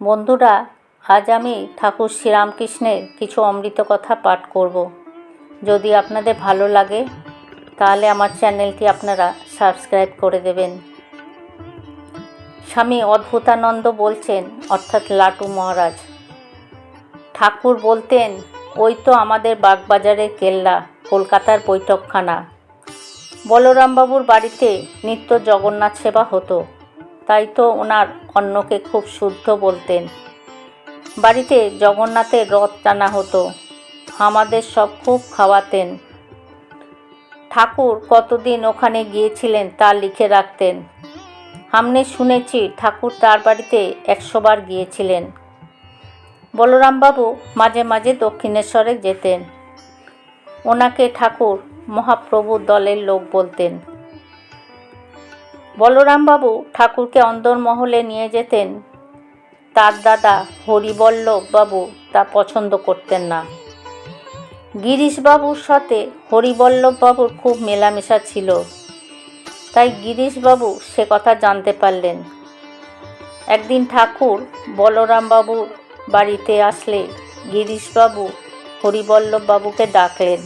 বন্ধুরা, আজ আমি ঠাকুর শ্রীরামকৃষ্ণের কিছু অমৃত কথা পাঠ করব। যদি আপনাদের ভালো লাগে, তাহলে আমার চ্যানেলটি আপনারা সাবস্ক্রাইব করে দেবেন। স্বামী অদ্ভুতানন্দ বলছেন, অর্থাৎ লাটু মহারাজ, ঠাকুর বলতেন, ওই তো আমাদের বাগবাজারের কেল্লা, কলকাতার বৈঠকখানা বলরামবাবুর বাড়িতে নিত্য জগন্নাথ সেবা হতো। তাই তো ওনার অন্নকে খুব শুদ্ধ বলতেন। বাড়িতে জগন্নাথের রথ টানা হতো আমাদের সব খুব খাওয়াতেন। ঠাকুর কতদিন ওখানে গিয়েছিলেন তা লিখে রাখতেন। আমনে শুনেছি ঠাকুর তার বাড়িতে একশোবার গিয়েছিলেন। বলরামবাবু মাঝে মাঝে দক্ষিণেশ্বরে যেতেন। ওনাকে ঠাকুর মহাপ্রভু দলের লোক বলতেন। বলরামবাবু ঠাকুরকে অন্দরমহলে নিয়ে যেতেন। তার দাদা হরিবল্লভবাবু তা পছন্দ করতেন না। গিরিশবাবুর সাথে হরিবল্লভবাবুর খুব মেলামেশা ছিল। তাই গিরিশবাবু সে কথা জানতে পারলেন। একদিন ঠাকুর বলরামবাবুর বাড়িতে আসলে গিরিশবাবু হরিবল্লভবাবুকে ডাকলেন।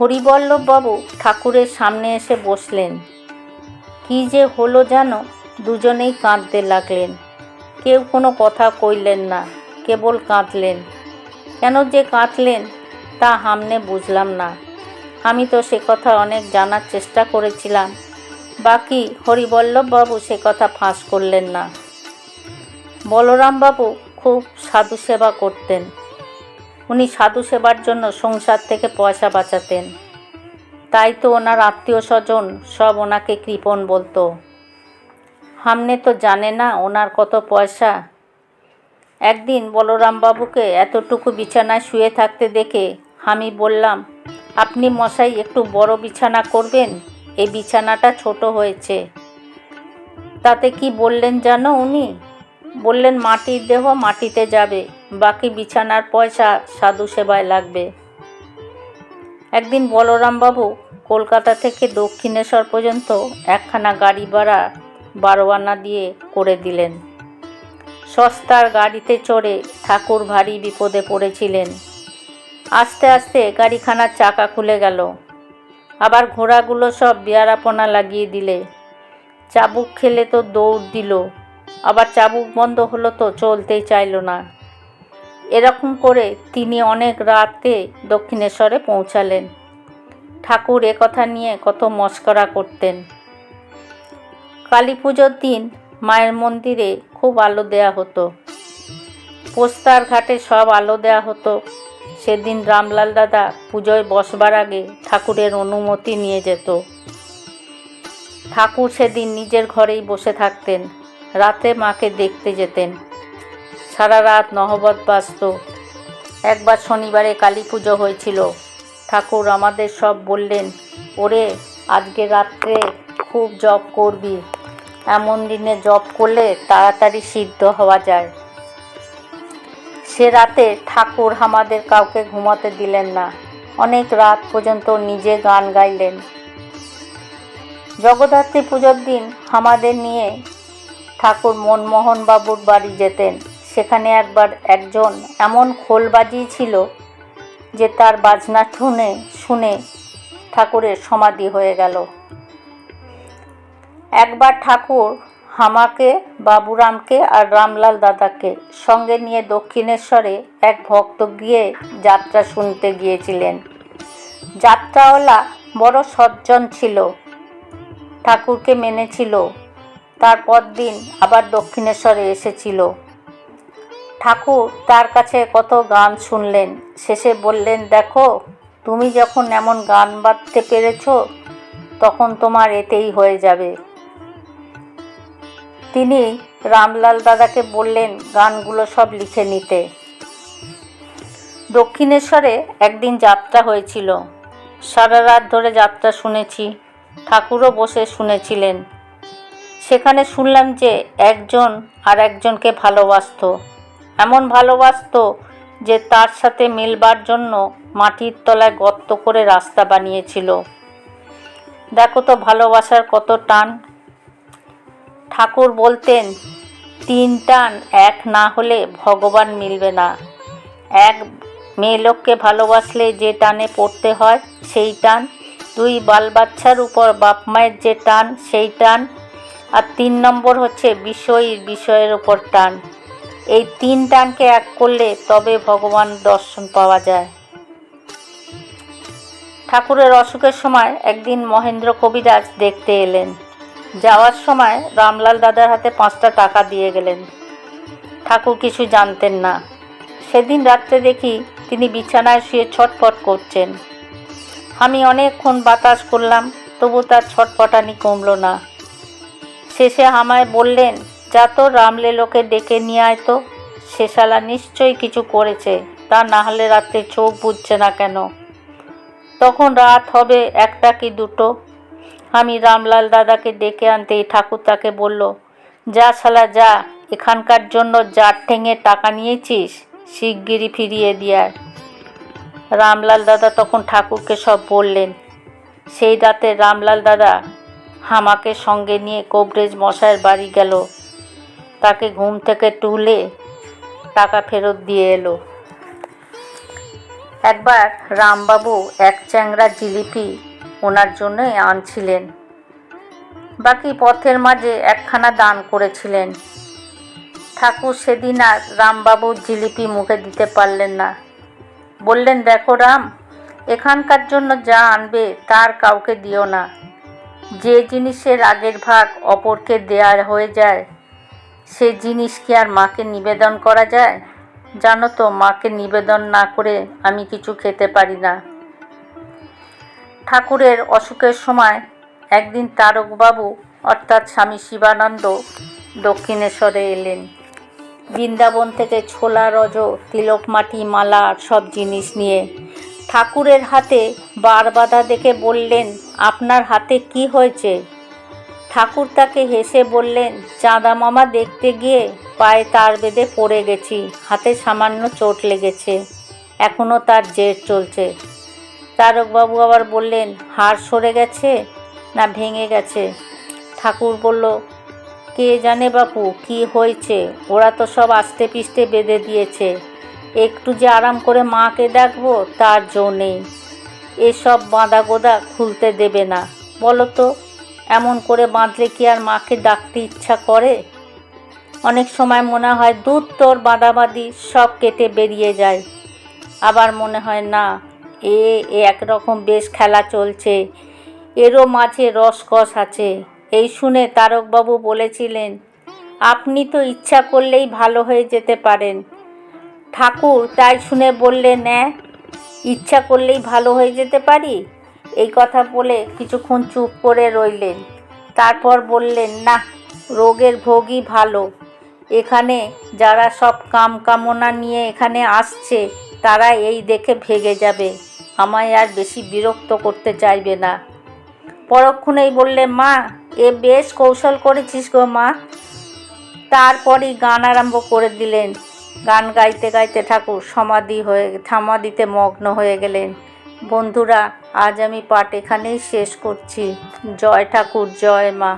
হরিবল্লভবাবু ঠাকুরের সামনে এসে বসলেন। কি যে হলো যেন দুজনেই কাঁদতে লাগলেন। কেউ কোনো কথা কইলেন না, কেবল কাঁদলেন। কেন যে কাঁদলেন, তা হামনে বুঝলাম না। আমি তো সে কথা অনেক জানার চেষ্টা করেছিলাম। বাকি হরিবল্লভবাবু সে কথা ফাঁস করলেন না। বলরামবাবু খুব সাধু সেবা করতেন। উনি সাধু সেবার জন্য সংসার থেকে পয়সা বাঁচাতেন। তাই তো ওনার আত্মীয় স্বজন সব ওনাকে কৃপণ বলতো। হামনে তো জানে না ওনার কত পয়সা। একদিন বলরামবাবুকে এতটুকু বিছানায় শুয়ে থাকতে দেখে আমি বললাম, আপনি মশাই একটু বড় বিছানা করবেন? এই বিছানাটা ছোট হয়েছে। তাতে কি বললেন জানো উনি? বললেন, মাটির দেহ মাটিতে যাবে, বাকি বিছানার পয়সা সাধু সেবায় লাগবে। একদিন বলরামবাবু কলকাতা থেকে দক্ষিণেশ্বর পর্যন্ত একখানা গাড়ি ভাড়া বারো আনা দিয়ে করে দিলেন। সস্তার গাড়িতে চড়ে ঠাকুর ভারী বিপদে পড়েছিলেন। আস্তে আস্তে গাড়িখানার চাকা খুলে গেল। আবার ঘোড়াগুলো সব বিয়ারাপনা লাগিয়ে দিলে। চাবুক খেলে তো দৌড় দিল, আবার চাবুক বন্ধ হলো তো চলতেই চাইল না। এরকম করে তিনি অনেক রাতে দক্ষিণেশ্বরে পৌঁছালেন। ঠাকুর কথা নিয়ে কত মস্করা করতেন। কালী পুজোর দিন মায়ের মন্দিরে খুব আলো দেয়া হতো। পোস্তার ঘাটে সব আলো দেয়া হতো। সেদিন রামলাল দাদা পুজোয় বসবার আগে ঠাকুরের অনুমতি নিয়ে যেত। ঠাকুর সেদিন নিজের ঘরেই বসে থাকতেন, রাতে মাকে দেখতে যেতেন। সারা রাত নহবত বাসত একবার শনিবারে কালী পুজো হয়েছিল। ঠাকুর আমাদের সব বললেন, ওরে, আজকে রাত্রে খুব জব করবি। এমন দিনে জব করলে তাড়াতাড়ি সিদ্ধ হওয়া যায়। সে রাতে ঠাকুর আমাদের কাউকে ঘুমাতে দিলেন না। অনেক রাত পর্যন্ত নিজে গান গাইলেন। জগদ্ধাত্রী পুজোর দিন আমাদের নিয়ে ঠাকুর মনমোহন বাবুর বাড়ি যেতেন। সেখানে একবার একজন এমন খোল বাজিয়েছিল যে তার বাজনা শুনে শুনে ঠাকুরের সমাধি হয়ে গেল। একবার ঠাকুর হামাকে, বাবুরামকে আর রামলাল দাদাকে সঙ্গে নিয়ে দক্ষিণেশ্বরে এক ভক্ত গিয়ে যাত্রা শুনতে গিয়েছিলেন। যাত্রাওয়ালা বড় সজ্জন ছিল, ঠাকুরকে মেনেছিল। তারপর দিন আবার দক্ষিণেশ্বরে এসেছিল। ঠাকুর তার কাছে কত গান শুনলেন। শেষে বললেন, দেখো, তুমি যখন এমন গান বাঁধতে পেরেছ, তখন তোমার এতেই হয়ে যাবে। তিনি রামলাল দাদাকে বললেন, গানগুলো সব লিখে নিতে। দক্ষিণেশ্বরে একদিন যাত্রা হয়েছিল। সারা রাত ধরে যাত্রা শুনেছি, ঠাকুরও বসে শুনেছিলেন। সেখানে শুনলাম যে একজন আর একজনকে ভালোবাসত। এমন ভালোবাসত যে তার সাথে মিলবার জন্য মাটির তলায় গর্ত করে রাস্তা বানিয়েছিল। দেখো তো ভালোবাসার কত টান। ঠাকুর বলতেন, তিন টান এক না হলে ভগবান মিলবে না। এক মেয়ে লোককে ভালোবাসলে যে টানে পড়তে হয় সেই টান, দুই বাল বাচ্চার উপর বাপ মায়ের যে টান সেই টান, আর তিন নম্বর হচ্ছে বিষয়ীর বিষয়ের উপর টান। এই তিন টানকে এক করলে তবে ভগবান দর্শন পাওয়া যায়। ঠাকুরের অসুখের সময় একদিন মহেন্দ্র কবিরাজ দেখতে এলেন। যাওয়ার সময় রামলাল দাদার হাতে পাঁচটা টাকা দিয়ে গেলেন। ঠাকুর কিছু জানতেন না। সেদিন রাত্রে দেখি তিনি বিছানায় শুয়ে ছটপট করছেন। আমি অনেকক্ষণ বাতাস করলাম, তবু তার ছটপটানি কমলো না। শেষে আমায় বললেন যা তো রামলেলোকে ডেকে নিয়ে আয় তো। শালা নিশ্চয়ই কিছু করেছে, তা না হলে রাত্রে চোখ বুঝছে না কেন? তখন রাত হবে একটা কি দুটো। আমি রামলাল দাদাকে ডেকে আনতেই ঠাকুর তাকে বলল, যা শালা, যা, এখানকার জন্য জার ঠেঙে টাকা নিয়েছিস? শিগগিরই ফিরিয়ে দিয়ার রামলাল দাদা তখন ঠাকুরকে সব বললেন, সেই রাতে রামলাল দাদা হামাকে সঙ্গে নিয়ে কবরেজ মশাইয়ের বাড়ি গেল। তাকে ঘুম থেকে তুলে টাকা ফেরত দিয়ে এলো। একবার রামবাবু এক চ্যাংড়া জিলিপি ওনার জন্যই আনছিলেন। বাকি পথের মাঝে একখানা দান করেছিলেন। ঠাকুর সেদিন আর রামবাবুর জিলিপি মুখে দিতে পারলেন না। বললেন, দেখো রাম, এখানকার জন্য যা আনবে তার কাউকে দিও না। যে জিনিসের আগের ভাগ অপরকে দেয়া হয়ে যায় সে জিনিস কি আর মাকে নিবেদন করা যায়? জানো তো, মাকে নিবেদন না করে আমি কিছু খেতে পারি না। ঠাকুরের অসুখের সময় একদিন তারকবাবু, অর্থাৎ স্বামী শিবানন্দ, দক্ষিণেশ্বরে এলেন। বৃন্দাবন থেকে ছোলা, রজ, তিলক, মাটি, মালা, সব জিনিস নিয়ে। ঠাকুরের হাতে বার বাঁধা দেখে বললেন, আপনার হাতে কি হয়েছে? ঠাকুর তাকে হেসে বললেন, চাঁদা মামা দেখতে গিয়ে পায়ে তার বেঁধে পড়ে গেছি, হাতে সামান্য চোট লেগেছে এখনও তার জের চলছে। তারকবাবু আবার বললেন, হাড় সরে গেছে না ভেঙে গেছে? ঠাকুর বলল, কে জানে বাপু, কি হয়েছে? ওরা তো সব আস্তে পিস্তে বেঁধে দিয়েছে। একটু যে আরাম করে মাকে ডাকবো তার জো নেই। এসব বাঁধা গোদা খুলতে দেবে না। বলো তো এমন করে বাঁধলে কি আর মাকে ডাকতে ইচ্ছা করে? অনেক সময় মনে হয় দুধ, তোর বাঁধাবাঁধি সব কেটে বেরিয়ে যায়। আবার মনে হয়, না, এ এ একরকম বেশ খেলা চলছে। এরও মাঝে রসকস আছে। এই শুনে তারকবাবু বলেছিলেন, আপনি তো ইচ্ছা করলেই ভালো হয়ে যেতে পারেন। ঠাকুর, তাই শুনে বললেন হ্যাঁ ইচ্ছা করলেই ভালো হয়ে যেতে পারি? এই কথা বলে কিছুক্ষণ চুপ করে রইলেন। তারপর বললেন না রোগের ভোগই ভালো। এখানে যারা সব কাম কামনা নিয়ে এখানে আসছে, তারা এই দেখে ভেগে যাবে। আমায় আর বেশি বিরক্ত করতে চাইবে না। পরক্ষণেই বললে, মা, এ বেশ কৌশল করেছিস গো মা। তারপরই গান আরম্ভ করে দিলেন। গান গাইতে গাইতে ঠাকুর সমাধি হয়ে সমাধিতে মগ্ন হয়ে গেলেন। বন্ধুরা আজ আমি পাঠ এখানেই শেষ করছি। জয় ঠাকুর জয় মা।